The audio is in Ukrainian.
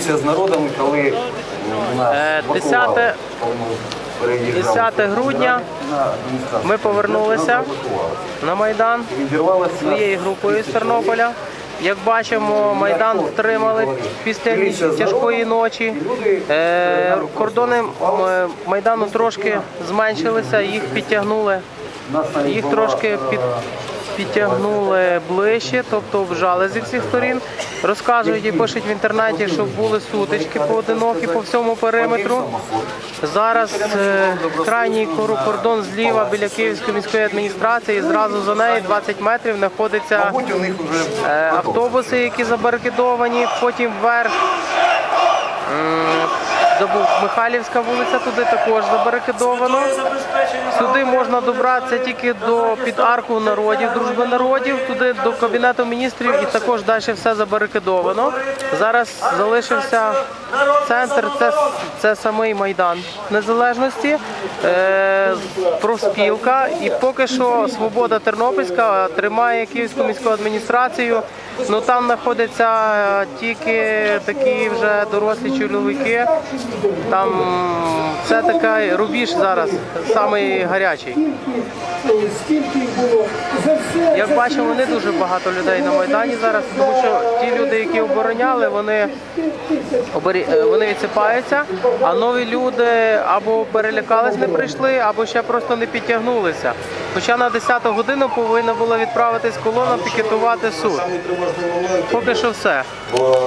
З народом, коли нас Е, 10 коли ми переїжджали 10 грудня ми повернулися на Майдан своєю групою з Тернополя. Як бачимо, Майдан втримали після тяжкої ночі. Е, Кордони Майдану трошки зменшилися, їх підтягнули, їх трошки е, під, підтягнули ближче, тобто вжали зі всіх сторін. Розказують і пишуть в інтернеті, що були сутички поодинокі по всьому периметру. Зараз е, крайній кордон зліва біля Київської міської адміністрації. Зразу за нею 20 метрів вже е, автобуси, які забарикадовані. Потім вверх Михайлівська вулиця, туди також забарикадовано. Сюди можна добратися тільки до під арку народів, дружби народів, туди до кабінету міністрів і також далі все забарикадовано. Зараз залишився центр, це, це самий майдан незалежності, е, профспілка. І поки що Свобода Тернопільська тримає Київську міську адміністрацію. Ну там знаходяться е, тільки такі вже дорослі чоловіки. Там це такий рубіж зараз, самий гарячий. Як бачимо, не дуже багато людей на Майдані зараз, тому що ті люди, які обороняли, вони, е, вони відсипаються, а нові люди або перелякались, не прийшли, або ще просто не підтягнулися. Хоча на 10 годину повинна була відправитись колона пікетувати суд. Поки що все.